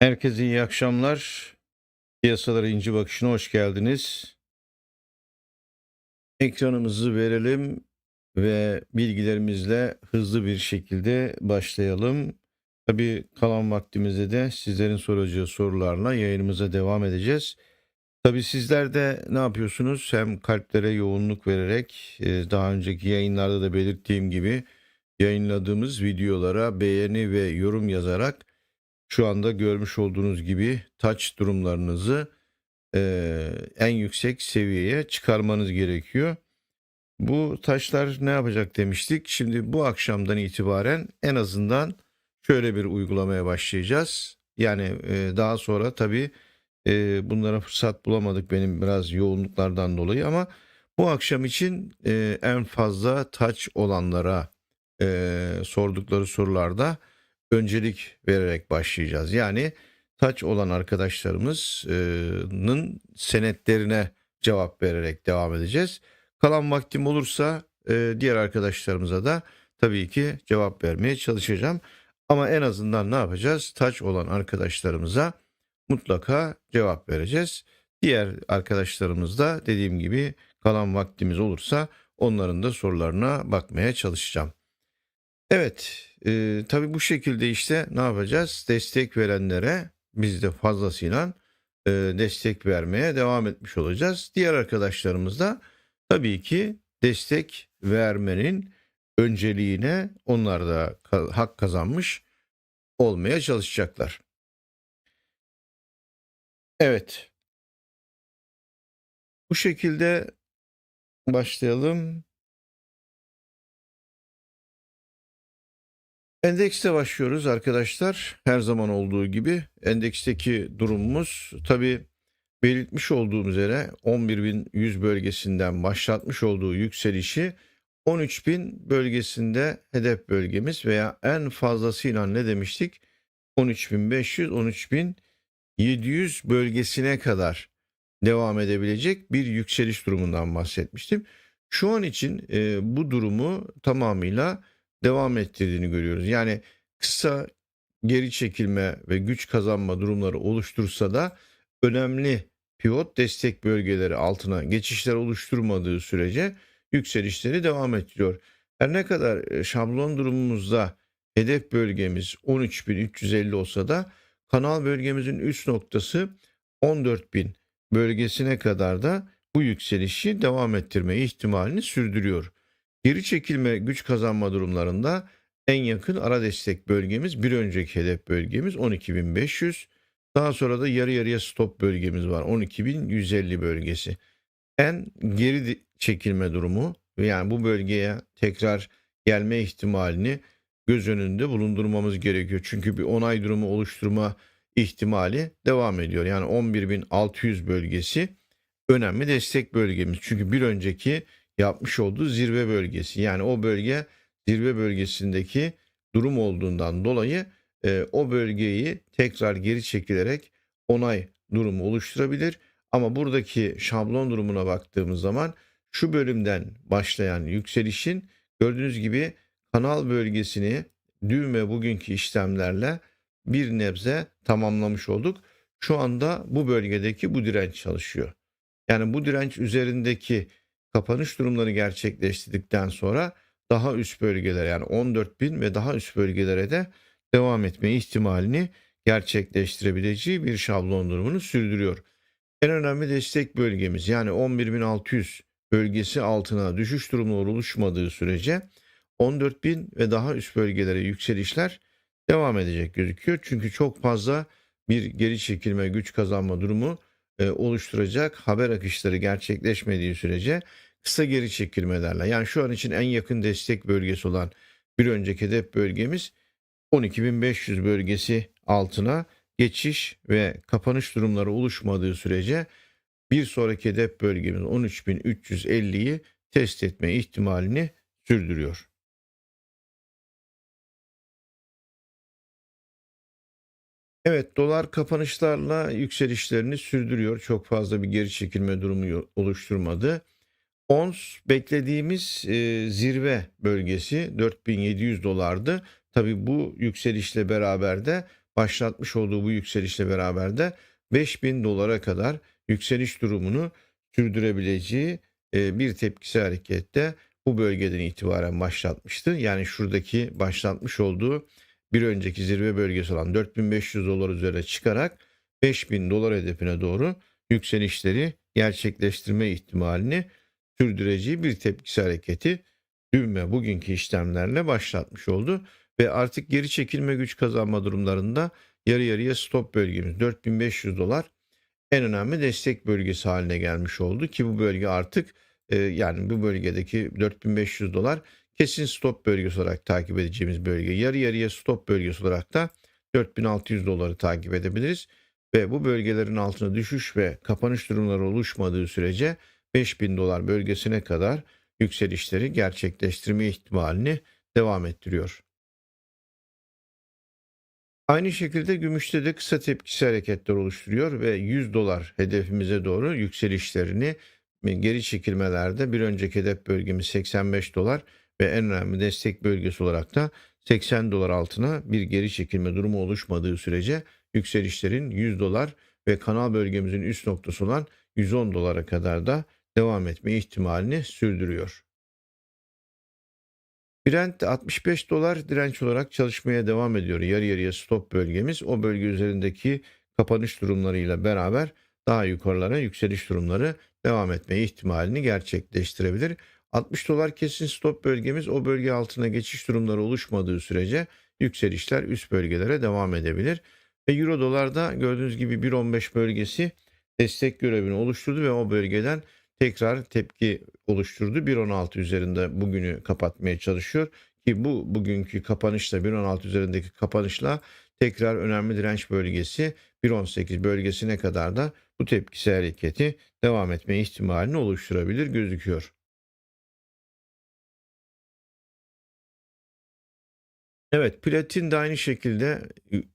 Herkese iyi akşamlar. Piyasalara ince bakışına hoş geldiniz. Ekranımızı verelim ve bilgilerimizle hızlı bir şekilde başlayalım. Tabii kalan vaktimizde de sizlerin soracağı sorularla yayınımıza devam edeceğiz. Tabii sizler de ne yapıyorsunuz? Hem kalplere yoğunluk vererek e, daha önceki yayınlarda da belirttiğim gibi yayınladığımız videolara beğeni ve yorum yazarak şu anda görmüş olduğunuz gibi taç durumlarınızı eee, en yüksek seviyeye çıkarmanız gerekiyor. Bu taşlar ne yapacak demiştik. Şimdi bu akşamdan itibaren en azından şöyle bir uygulamaya başlayacağız. Yani eee, daha sonra tabii eee, bunlara fırsat bulamadık benim biraz yoğunluklardan dolayı ama bu akşam için eee, en fazla taç olanlara eee, sordukları sorularda öncelik vererek başlayacağız. Yani taç olan arkadaşlarımızın senetlerine cevap vererek devam edeceğiz. Kalan vaktim olursa e, diğer arkadaşlarımıza da tabii ki cevap vermeye çalışacağım. Ama en azından ne yapacağız? Taç olan arkadaşlarımıza mutlaka cevap vereceğiz. Diğer arkadaşlarımız da dediğim gibi kalan vaktimiz olursa onların da sorularına bakmaya çalışacağım. Evet, e, tabii bu şekilde işte ne yapacağız? Destek verenlere biz de fazlasıyla e, destek vermeye devam etmiş olacağız. Diğer arkadaşlarımız da tabii ki destek vermenin önceliğine onlar da hak kazanmış olmaya çalışacaklar. Evet, bu şekilde başlayalım. Endekste başlıyoruz arkadaşlar. Her zaman olduğu gibi endeksteki durumumuz tabii belirtmiş olduğum üzere 11.100 bölgesinden başlatmış olduğu yükselişi 13.000 bölgesinde hedef bölgemiz veya en fazlasıyla ne demiştik? 13.500 13.700 bölgesine kadar devam edebilecek bir yükseliş durumundan bahsetmiştim. Şu an için e, bu durumu tamamıyla devam ettirdiğini görüyoruz. Yani kısa geri çekilme ve güç kazanma durumları oluştursa da önemli pivot destek bölgeleri altına geçişler oluşturmadığı sürece yükselişleri devam ettiriyor. Her ne kadar e, şablon durumumuzda hedef bölgemiz 13.350 olsa da kanal bölgemizin üst noktası 14.000 bölgesine kadar da bu yükselişi devam ettirme ihtimalini sürdürüyor. Geri çekilme güç kazanma durumlarında en yakın ara destek bölgemiz bir önceki hedef bölgemiz 12.500. Daha sonra da yarı yarıya stop bölgemiz var 12.150 bölgesi. En geri çekilme durumu yani bu bölgeye tekrar gelme ihtimalini göz önünde bulundurmamız gerekiyor. Çünkü bir onay durumu oluşturma ihtimali devam ediyor. Yani 11.600 bölgesi önemli destek bölgemiz. Çünkü bir önceki yapmış olduğu zirve bölgesi. Yani o bölge zirve bölgesindeki durum olduğundan dolayı e, o bölgeyi tekrar geri çekilerek onay durumu oluşturabilir. Ama buradaki şablon durumuna baktığımız zaman şu bölümden başlayan yükselişin gördüğünüz gibi kanal bölgesini dün ve bugünkü işlemlerle bir nebze tamamlamış olduk. Şu anda bu bölgedeki bu direnç çalışıyor. Yani bu direnç üzerindeki kapanış durumları gerçekleştirdikten sonra daha üst bölgelere yani 14.000 ve daha üst bölgelere de devam etme ihtimalini gerçekleştirebileceği bir şablon durumunu sürdürüyor. En önemli destek bölgemiz yani 11.600 bölgesi altına düşüş durumları oluşmadığı sürece 14.000 ve daha üst bölgelere yükselişler devam edecek gözüküyor. Çünkü çok fazla bir geri çekilme güç kazanma durumu e, oluşturacak haber akışları gerçekleşmediği sürece kısa geri çekilmelerle yani şu an için en yakın destek bölgesi olan bir önceki hedef bölgemiz 12.500 bölgesi altına geçiş ve kapanış durumları oluşmadığı sürece bir sonraki hedef bölgemiz 13.350'yi test etme ihtimalini sürdürüyor. Evet dolar kapanışlarla yükselişlerini sürdürüyor. Çok fazla bir geri çekilme durumu oluşturmadı. Ons beklediğimiz e, zirve bölgesi 4700 dolardı. Tabi bu yükselişle beraber de başlatmış olduğu bu yükselişle beraber de 5000 dolara kadar yükseliş durumunu sürdürebileceği e, bir tepkisi harekette bu bölgeden itibaren başlatmıştı. Yani şuradaki başlatmış olduğu bir önceki zirve bölgesi olan 4500 dolar üzerine çıkarak 5000 dolar hedefine doğru yükselişleri gerçekleştirme ihtimalini sürdüreceği bir tepkisi hareketi dün ve bugünkü işlemlerle başlatmış oldu. Ve artık geri çekilme güç kazanma durumlarında yarı yarıya stop bölgemiz 4500 dolar en önemli destek bölgesi haline gelmiş oldu. Ki bu bölge artık e, yani bu bölgedeki 4500 dolar kesin stop bölgesi olarak takip edeceğimiz bölge. Yarı yarıya stop bölgesi olarak da 4600 doları takip edebiliriz ve bu bölgelerin altına düşüş ve kapanış durumları oluşmadığı sürece 5000 dolar bölgesine kadar yükselişleri gerçekleştirme ihtimalini devam ettiriyor. Aynı şekilde gümüşte de kısa tepkisi hareketler oluşturuyor ve 100 dolar hedefimize doğru yükselişlerini geri çekilmelerde bir önceki hedef bölgemiz 85 dolar ve en önemli destek bölgesi olarak da 80 dolar altına bir geri çekilme durumu oluşmadığı sürece yükselişlerin 100 dolar ve kanal bölgemizin üst noktası olan 110 dolara kadar da devam etme ihtimalini sürdürüyor. Brent 65 dolar direnç olarak çalışmaya devam ediyor. Yarı yarıya stop bölgemiz o bölge üzerindeki kapanış durumlarıyla beraber daha yukarılara yükseliş durumları devam etme ihtimalini gerçekleştirebilir. 60 dolar kesin stop bölgemiz o bölge altına geçiş durumları oluşmadığı sürece yükselişler üst bölgelere devam edebilir. Ve euro dolarda gördüğünüz gibi 1.15 bölgesi destek görevini oluşturdu ve o bölgeden tekrar tepki oluşturdu. 1.16 üzerinde bugünü kapatmaya çalışıyor ki bu bugünkü kapanışla 1.16 üzerindeki kapanışla tekrar önemli direnç bölgesi 1.18 bölgesine kadar da bu tepkisi hareketi devam etme ihtimalini oluşturabilir gözüküyor. Evet, platin de aynı şekilde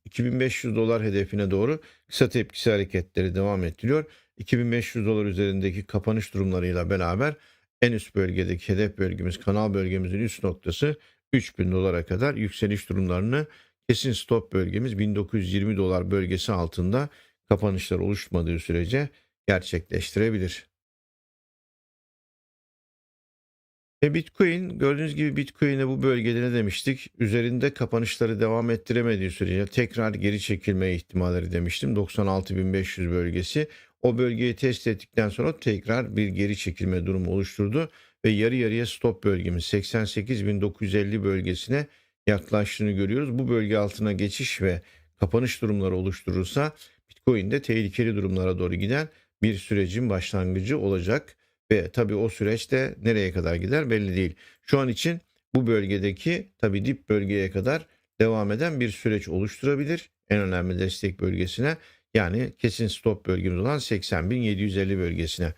2500 dolar hedefine doğru kısa tepkisi hareketleri devam ettiriyor. 2500 dolar üzerindeki kapanış durumlarıyla beraber en üst bölgedeki hedef bölgemiz, kanal bölgemizin üst noktası 3000 dolara kadar yükseliş durumlarını kesin stop bölgemiz 1920 dolar bölgesi altında kapanışlar oluşmadığı sürece gerçekleştirebilir. Ve Bitcoin gördüğünüz gibi Bitcoin'e bu bölgede demiştik? Üzerinde kapanışları devam ettiremediği sürece tekrar geri çekilme ihtimalleri demiştim. 96.500 bölgesi. O bölgeyi test ettikten sonra tekrar bir geri çekilme durumu oluşturdu ve yarı yarıya stop bölgemiz 88.950 bölgesine yaklaştığını görüyoruz. Bu bölge altına geçiş ve kapanış durumları oluşturursa Bitcoin'de tehlikeli durumlara doğru giden bir sürecin başlangıcı olacak. Ve tabii o süreçte nereye kadar gider belli değil. Şu an için bu bölgedeki tabii dip bölgeye kadar devam eden bir süreç oluşturabilir. En önemli destek bölgesine yani kesin stop bölgemiz olan 80.750 bölgesine.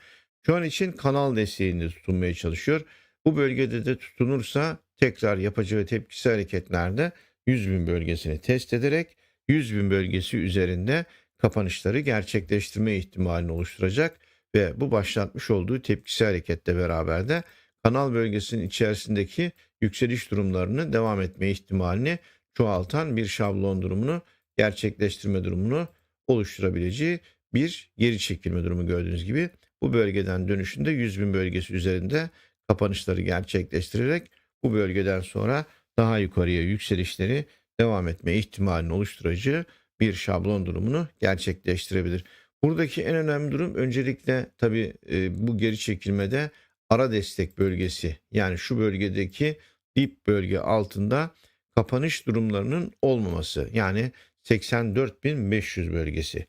Şu an için kanal desteğinde tutunmaya çalışıyor. Bu bölgede de tutunursa tekrar yapacağı tepkisi hareketlerde 100.000 bölgesini test ederek 100.000 bölgesi üzerinde kapanışları gerçekleştirme ihtimalini oluşturacak ve bu başlatmış olduğu tepkisi hareketle beraber de kanal bölgesinin içerisindeki yükseliş durumlarını devam etme ihtimalini çoğaltan bir şablon durumunu gerçekleştirme durumunu oluşturabileceği bir geri çekilme durumu gördüğünüz gibi bu bölgeden dönüşünde 100 bin bölgesi üzerinde kapanışları gerçekleştirerek bu bölgeden sonra daha yukarıya yükselişleri devam etme ihtimalini oluşturacağı bir şablon durumunu gerçekleştirebilir. Buradaki en önemli durum öncelikle tabii e, bu geri çekilmede ara destek bölgesi. Yani şu bölgedeki dip bölge altında kapanış durumlarının olmaması. Yani 84.500 bölgesi.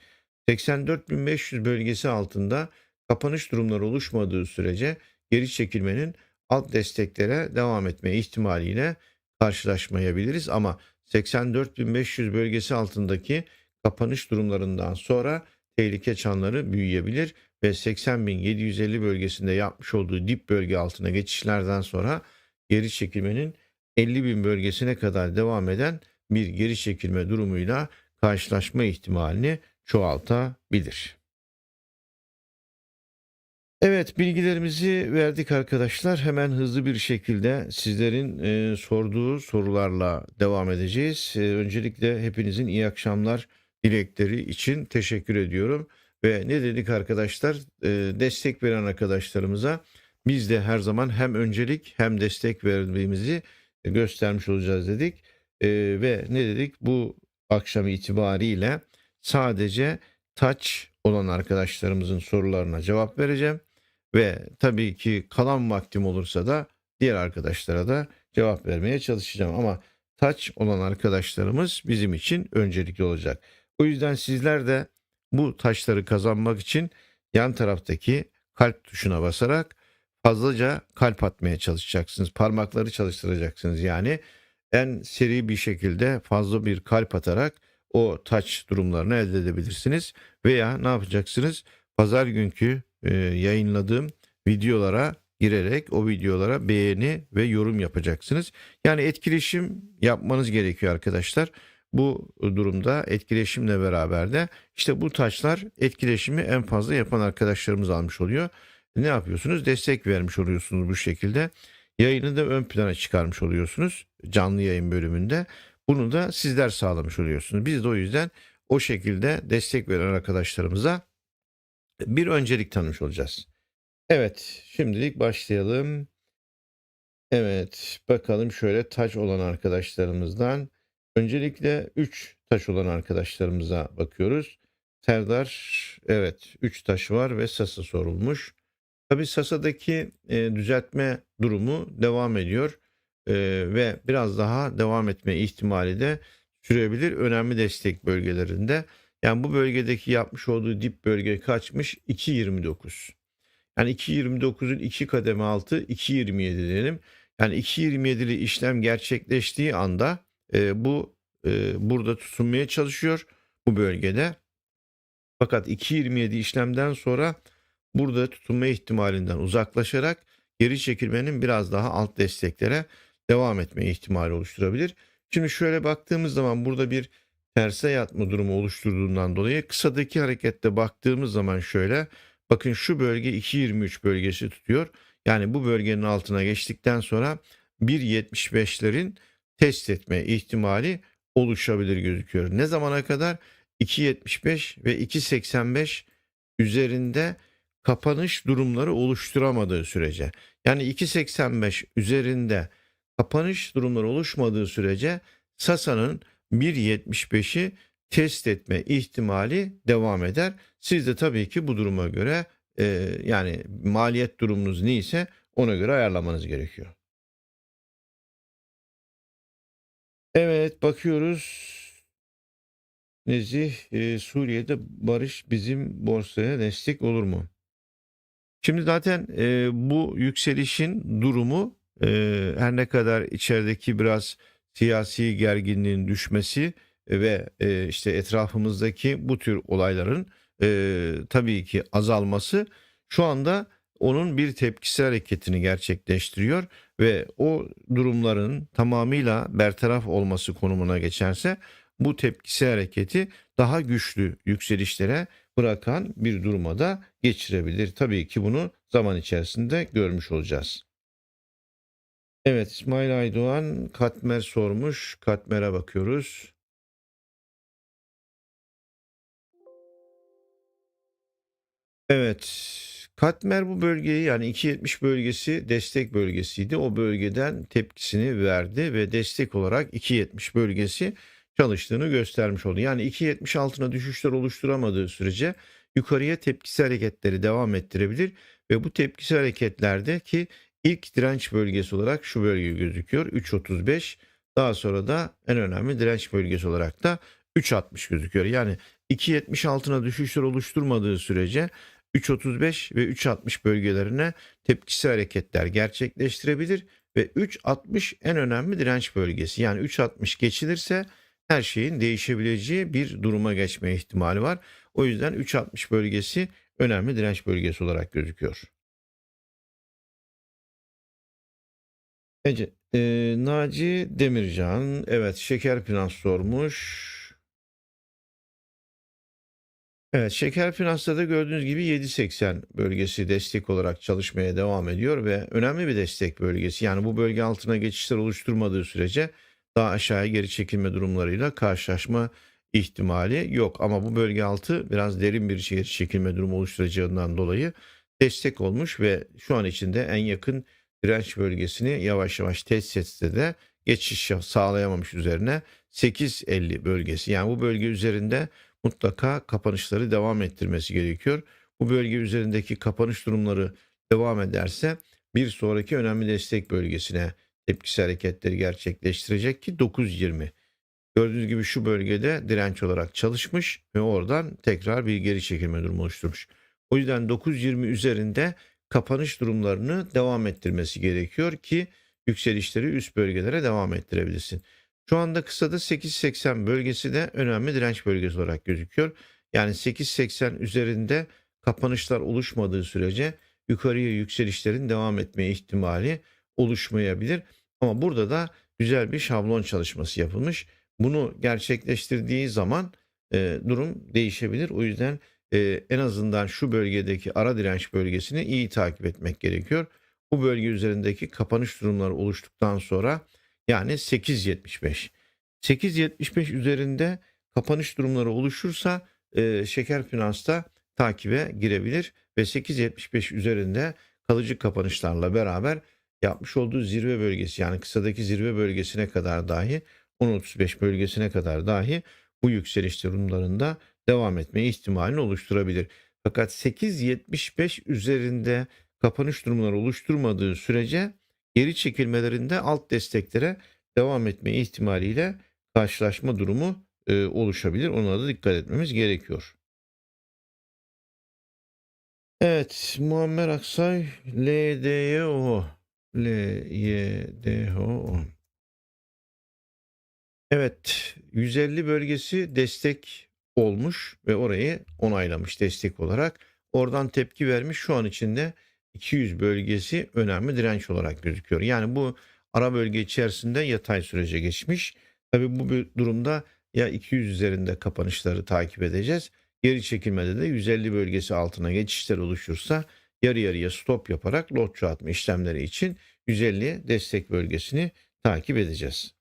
84.500 bölgesi altında kapanış durumları oluşmadığı sürece geri çekilmenin alt desteklere devam etme ihtimaliyle karşılaşmayabiliriz. Ama 84.500 bölgesi altındaki kapanış durumlarından sonra tehlike çanları büyüyebilir ve 80.750 bölgesinde yapmış olduğu dip bölge altına geçişlerden sonra geri çekilmenin 50.000 bölgesine kadar devam eden bir geri çekilme durumuyla karşılaşma ihtimalini çoğaltabilir. Evet, bilgilerimizi verdik arkadaşlar. Hemen hızlı bir şekilde sizlerin e, sorduğu sorularla devam edeceğiz. E, öncelikle hepinizin iyi akşamlar dilekleri için teşekkür ediyorum. Ve ne dedik arkadaşlar? E, destek veren arkadaşlarımıza biz de her zaman hem öncelik hem destek verdiğimizi göstermiş olacağız dedik. E, ve ne dedik? Bu akşam itibariyle sadece taç olan arkadaşlarımızın sorularına cevap vereceğim. Ve tabii ki kalan vaktim olursa da diğer arkadaşlara da cevap vermeye çalışacağım. Ama taç olan arkadaşlarımız bizim için öncelikli olacak. O yüzden sizler de bu taşları kazanmak için yan taraftaki kalp tuşuna basarak fazlaca kalp atmaya çalışacaksınız. Parmakları çalıştıracaksınız yani. En seri bir şekilde fazla bir kalp atarak o taç durumlarını elde edebilirsiniz. Veya ne yapacaksınız? Pazar günkü e, yayınladığım videolara girerek o videolara beğeni ve yorum yapacaksınız. Yani etkileşim yapmanız gerekiyor arkadaşlar. Bu durumda etkileşimle beraber de işte bu taşlar etkileşimi en fazla yapan arkadaşlarımız almış oluyor. Ne yapıyorsunuz? Destek vermiş oluyorsunuz bu şekilde. Yayını da ön plana çıkarmış oluyorsunuz canlı yayın bölümünde. Bunu da sizler sağlamış oluyorsunuz. Biz de o yüzden o şekilde destek veren arkadaşlarımıza bir öncelik tanımış olacağız. Evet, şimdilik başlayalım. Evet, bakalım şöyle taş olan arkadaşlarımızdan. Öncelikle 3 taş olan arkadaşlarımıza bakıyoruz. Serdar, evet 3 taş var ve Sasa sorulmuş. Tabii Sasa'daki e, düzeltme durumu devam ediyor e, ve biraz daha devam etme ihtimali de sürebilir önemli destek bölgelerinde. Yani bu bölgedeki yapmış olduğu dip bölge kaçmış? 2.29. Yani 2.29'un 2 kademe altı 2.27 diyelim. Yani 2.27'li işlem gerçekleştiği anda e, bu e, burada tutunmaya çalışıyor bu bölgede. Fakat 2.27 işlemden sonra burada tutunma ihtimalinden uzaklaşarak geri çekilmenin biraz daha alt desteklere devam etme ihtimali oluşturabilir. Şimdi şöyle baktığımız zaman burada bir terse yatma durumu oluşturduğundan dolayı kısadaki harekette baktığımız zaman şöyle bakın şu bölge 2.23 bölgesi tutuyor. Yani bu bölgenin altına geçtikten sonra 1.75'lerin test etme ihtimali oluşabilir gözüküyor. Ne zamana kadar? 2.75 ve 2.85 üzerinde kapanış durumları oluşturamadığı sürece. Yani 2.85 üzerinde kapanış durumları oluşmadığı sürece Sasa'nın 1.75'i test etme ihtimali devam eder. Siz de tabii ki bu duruma göre e, yani maliyet durumunuz neyse ona göre ayarlamanız gerekiyor. Evet bakıyoruz. Nezih e, Suriye'de barış bizim borsaya destek olur mu? Şimdi zaten e, bu yükselişin durumu e, her ne kadar içerideki biraz siyasi gerginliğin düşmesi ve e, işte etrafımızdaki bu tür olayların e, tabii ki azalması şu anda onun bir tepkisel hareketini gerçekleştiriyor ve o durumların tamamıyla bertaraf olması konumuna geçerse bu tepkisel hareketi daha güçlü yükselişlere bırakan bir duruma da geçirebilir. Tabii ki bunu zaman içerisinde görmüş olacağız. Evet İsmail Aydoğan Katmer sormuş. Katmer'e bakıyoruz. Evet. Katmer bu bölgeyi yani 2.70 bölgesi destek bölgesiydi. O bölgeden tepkisini verdi ve destek olarak 2.70 bölgesi çalıştığını göstermiş oldu. Yani 2.70 altına düşüşler oluşturamadığı sürece yukarıya tepkisi hareketleri devam ettirebilir ve bu tepkisi hareketlerde ki ilk direnç bölgesi olarak şu bölge gözüküyor 3.35 daha sonra da en önemli direnç bölgesi olarak da 3.60 gözüküyor. Yani 2.70 altına düşüşler oluşturmadığı sürece 3.35 ve 3.60 bölgelerine tepkisi hareketler gerçekleştirebilir ve 3.60 en önemli direnç bölgesi. Yani 3.60 geçilirse her şeyin değişebileceği bir duruma geçme ihtimali var. O yüzden 3.60 bölgesi önemli direnç bölgesi olarak gözüküyor. Ece, e, Naci Demircan, evet şeker finans sormuş. Evet, şeker finansta da gördüğünüz gibi 7.80 bölgesi destek olarak çalışmaya devam ediyor ve önemli bir destek bölgesi. Yani bu bölge altına geçişler oluşturmadığı sürece daha aşağıya geri çekilme durumlarıyla karşılaşma ihtimali yok. Ama bu bölge altı biraz derin bir geri çekilme durumu oluşturacağından dolayı destek olmuş ve şu an içinde en yakın direnç bölgesini yavaş yavaş test etse de geçiş sağlayamamış üzerine 8.50 bölgesi. Yani bu bölge üzerinde mutlaka kapanışları devam ettirmesi gerekiyor. Bu bölge üzerindeki kapanış durumları devam ederse bir sonraki önemli destek bölgesine tepkisi hareketleri gerçekleştirecek ki 9.20. Gördüğünüz gibi şu bölgede direnç olarak çalışmış ve oradan tekrar bir geri çekilme durumu oluşturmuş. O yüzden 9.20 üzerinde kapanış durumlarını devam ettirmesi gerekiyor ki yükselişleri üst bölgelere devam ettirebilirsin. Şu anda kısada 8.80 bölgesi de önemli direnç bölgesi olarak gözüküyor. Yani 8.80 üzerinde kapanışlar oluşmadığı sürece yukarıya yükselişlerin devam etme ihtimali oluşmayabilir. Ama burada da güzel bir şablon çalışması yapılmış. Bunu gerçekleştirdiği zaman e, durum değişebilir. O yüzden e, en azından şu bölgedeki ara direnç bölgesini iyi takip etmek gerekiyor. Bu bölge üzerindeki kapanış durumları oluştuktan sonra yani 8.75. 8.75 üzerinde kapanış durumları oluşursa e, şeker finansta takibe girebilir ve 8.75 üzerinde kalıcı kapanışlarla beraber yapmış olduğu zirve bölgesi yani kısadaki zirve bölgesine kadar dahi 10.35 bölgesine kadar dahi bu yükseliş durumlarında devam etme ihtimalini oluşturabilir. Fakat 8.75 üzerinde kapanış durumları oluşturmadığı sürece geri çekilmelerinde alt desteklere devam etme ihtimaliyle karşılaşma durumu e, oluşabilir. Ona da dikkat etmemiz gerekiyor. Evet, Muammer Aksay LDYO LYDHO Evet, 150 bölgesi destek olmuş ve orayı onaylamış destek olarak. Oradan tepki vermiş. Şu an içinde 200 bölgesi önemli direnç olarak gözüküyor. Yani bu ara bölge içerisinde yatay sürece geçmiş. Tabii bu durumda ya 200 üzerinde kapanışları takip edeceğiz. Geri çekilmede de 150 bölgesi altına geçişler oluşursa yarı yarıya stop yaparak lot çoğaltma işlemleri için 150 destek bölgesini takip edeceğiz.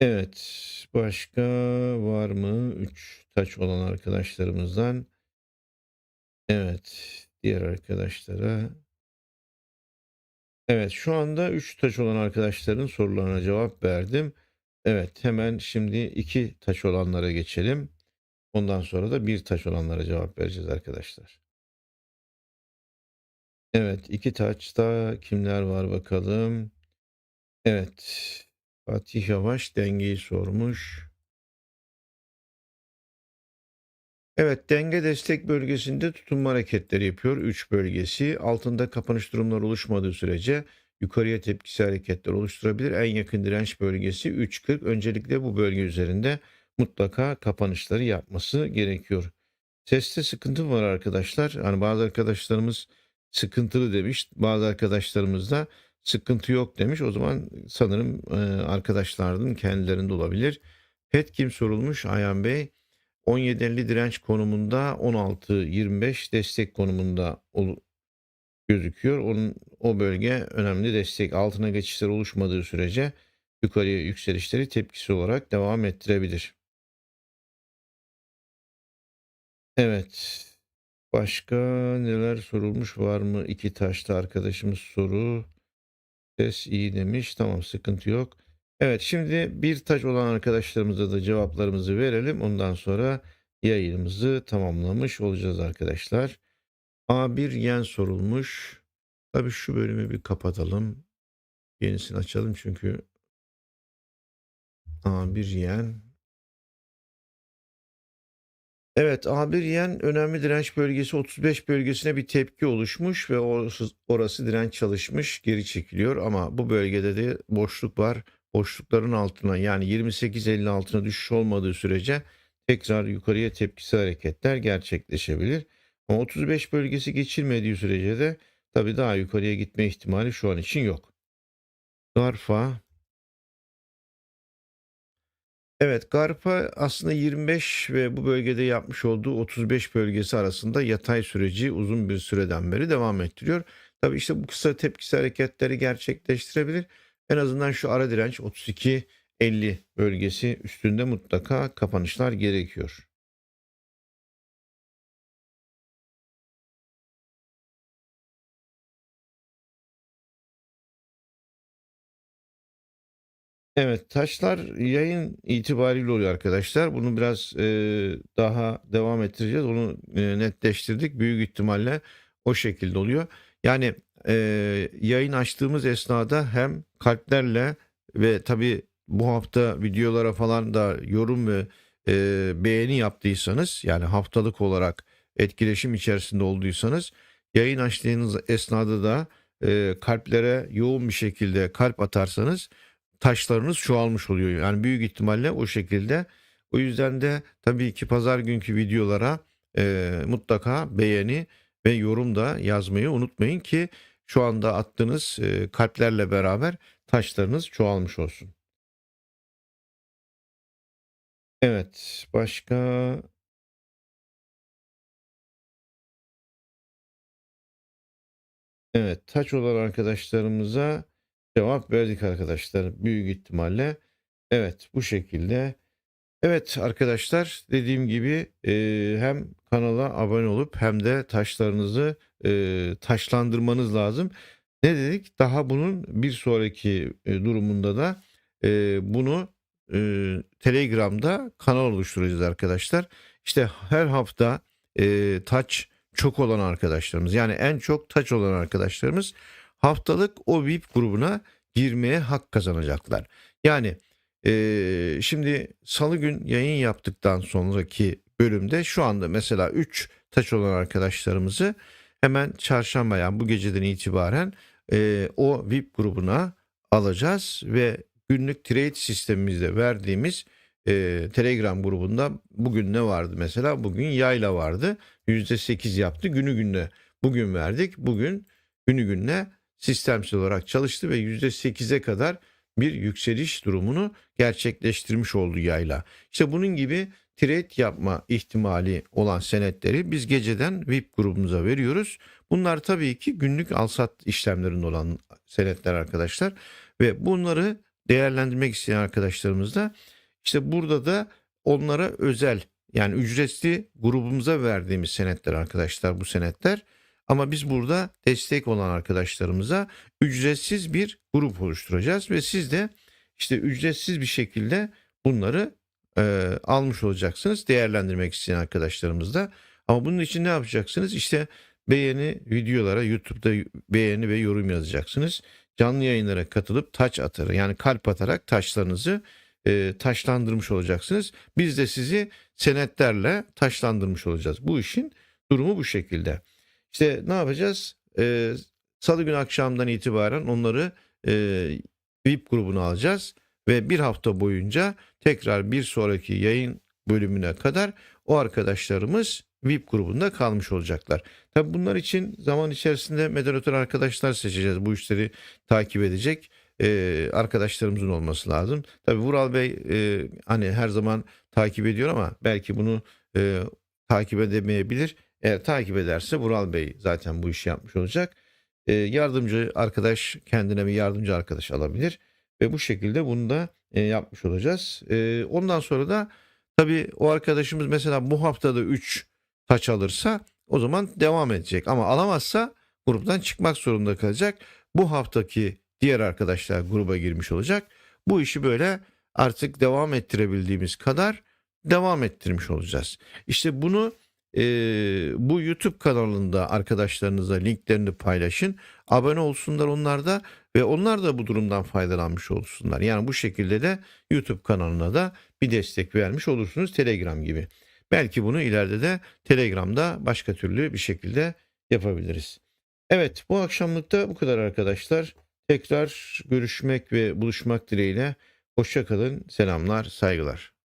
Evet, başka var mı? 3 taç olan arkadaşlarımızdan. Evet, diğer arkadaşlara. Evet, şu anda 3 taç olan arkadaşların sorularına cevap verdim. Evet, hemen şimdi 2 taç olanlara geçelim. Ondan sonra da 1 taç olanlara cevap vereceğiz arkadaşlar. Evet, 2 taçta kimler var bakalım. Evet, Fatih Yavaş dengeyi sormuş. Evet denge destek bölgesinde tutunma hareketleri yapıyor. 3 bölgesi altında kapanış durumları oluşmadığı sürece yukarıya tepkisi hareketler oluşturabilir. En yakın direnç bölgesi 3.40. Öncelikle bu bölge üzerinde mutlaka kapanışları yapması gerekiyor. Seste sıkıntı var arkadaşlar. Hani bazı arkadaşlarımız sıkıntılı demiş. Bazı arkadaşlarımız da sıkıntı yok demiş. O zaman sanırım e, arkadaşlarının kendilerinde olabilir. Petkim sorulmuş Ayhan Bey. 17.50 direnç konumunda 16.25 destek konumunda ol, gözüküyor. Onun o bölge önemli destek. Altına geçişler oluşmadığı sürece yukarıya yükselişleri tepkisi olarak devam ettirebilir. Evet. Başka neler sorulmuş var mı? İki taşta arkadaşımız soru. Ses iyi demiş. Tamam sıkıntı yok. Evet şimdi bir taş olan arkadaşlarımıza da cevaplarımızı verelim. Ondan sonra yayınımızı tamamlamış olacağız arkadaşlar. A1 yen sorulmuş. Tabii şu bölümü bir kapatalım. Yenisini açalım çünkü A1 yen Evet A1 yen önemli direnç bölgesi 35 bölgesine bir tepki oluşmuş ve orası, direnç çalışmış geri çekiliyor ama bu bölgede de boşluk var. Boşlukların altına yani 28.50 altına düşüş olmadığı sürece tekrar yukarıya tepkisi hareketler gerçekleşebilir. Ama 35 bölgesi geçilmediği sürece de tabii daha yukarıya gitme ihtimali şu an için yok. Garfa Evet, Garpa aslında 25 ve bu bölgede yapmış olduğu 35 bölgesi arasında yatay süreci uzun bir süreden beri devam ettiriyor. Tabii işte bu kısa tepkisi hareketleri gerçekleştirebilir. En azından şu ara direnç 32-50 bölgesi üstünde mutlaka kapanışlar gerekiyor. Evet, taşlar yayın itibariyle oluyor arkadaşlar. Bunu biraz e, daha devam ettireceğiz. Onu e, netleştirdik. Büyük ihtimalle o şekilde oluyor. Yani e, yayın açtığımız esnada hem kalplerle ve tabii bu hafta videolara falan da yorum ve e, beğeni yaptıysanız yani haftalık olarak etkileşim içerisinde olduysanız yayın açtığınız esnada da e, kalplere yoğun bir şekilde kalp atarsanız taşlarınız çoğalmış oluyor. Yani büyük ihtimalle o şekilde. O yüzden de tabii ki pazar günkü videolara e, mutlaka beğeni ve yorum da yazmayı unutmayın ki şu anda attığınız e, kalplerle beraber taşlarınız çoğalmış olsun. Evet, başka Evet, taç olan arkadaşlarımıza cevap verdik arkadaşlar büyük ihtimalle. Evet, bu şekilde. Evet arkadaşlar dediğim gibi e, hem kanala abone olup hem de taşlarınızı e, taşlandırmanız lazım. Ne dedik? Daha bunun bir sonraki e, durumunda da e, bunu e, Telegram'da kanal oluşturacağız arkadaşlar. İşte her hafta e, taç çok olan arkadaşlarımız yani en çok taç olan arkadaşlarımız haftalık o VIP grubuna girmeye hak kazanacaklar. Yani e, şimdi salı gün yayın yaptıktan sonraki bölümde şu anda mesela 3 taç olan arkadaşlarımızı hemen çarşamba yani bu geceden itibaren e, o VIP grubuna alacağız ve günlük trade sistemimizde verdiğimiz e, Telegram grubunda bugün ne vardı mesela? Bugün yayla vardı. %8 yaptı. Günü gününe bugün verdik. Bugün günü gününe sistemsel olarak çalıştı ve %8'e kadar bir yükseliş durumunu gerçekleştirmiş oldu yayla. İşte bunun gibi trade yapma ihtimali olan senetleri biz geceden VIP grubumuza veriyoruz. Bunlar tabii ki günlük alsat işlemlerinde olan senetler arkadaşlar ve bunları değerlendirmek isteyen arkadaşlarımız da işte burada da onlara özel yani ücretli grubumuza verdiğimiz senetler arkadaşlar bu senetler. Ama biz burada destek olan arkadaşlarımıza ücretsiz bir grup oluşturacağız ve siz de işte ücretsiz bir şekilde bunları e, almış olacaksınız değerlendirmek isteyen arkadaşlarımız da. Ama bunun için ne yapacaksınız? İşte beğeni videolara YouTube'da beğeni ve yorum yazacaksınız. Canlı yayınlara katılıp taç atarak yani kalp atarak taşlarınızı e, taşlandırmış olacaksınız. Biz de sizi senetlerle taşlandırmış olacağız. Bu işin durumu bu şekilde. İşte ne yapacağız? E, Salı günü akşamdan itibaren onları e, VIP grubuna alacağız ve bir hafta boyunca tekrar bir sonraki yayın bölümüne kadar o arkadaşlarımız VIP grubunda kalmış olacaklar. Tabi bunlar için zaman içerisinde moderatör arkadaşlar seçeceğiz. Bu işleri takip edecek e, arkadaşlarımızın olması lazım. Tabi Vural Bey e, hani her zaman takip ediyor ama belki bunu e, takip edemeyebilir. Eğer takip ederse Vural Bey zaten bu işi yapmış olacak. E, yardımcı arkadaş kendine bir yardımcı arkadaş alabilir ve bu şekilde bunu da e, yapmış olacağız. E, ondan sonra da tabii o arkadaşımız mesela bu haftada 3 taç alırsa o zaman devam edecek ama alamazsa gruptan çıkmak zorunda kalacak. Bu haftaki diğer arkadaşlar gruba girmiş olacak. Bu işi böyle artık devam ettirebildiğimiz kadar devam ettirmiş olacağız. İşte bunu e, bu YouTube kanalında arkadaşlarınıza linklerini paylaşın. Abone olsunlar onlar da ve onlar da bu durumdan faydalanmış olsunlar. Yani bu şekilde de YouTube kanalına da bir destek vermiş olursunuz Telegram gibi. Belki bunu ileride de Telegram'da başka türlü bir şekilde yapabiliriz. Evet bu akşamlıkta bu kadar arkadaşlar. Tekrar görüşmek ve buluşmak dileğiyle. Hoşçakalın, selamlar, saygılar.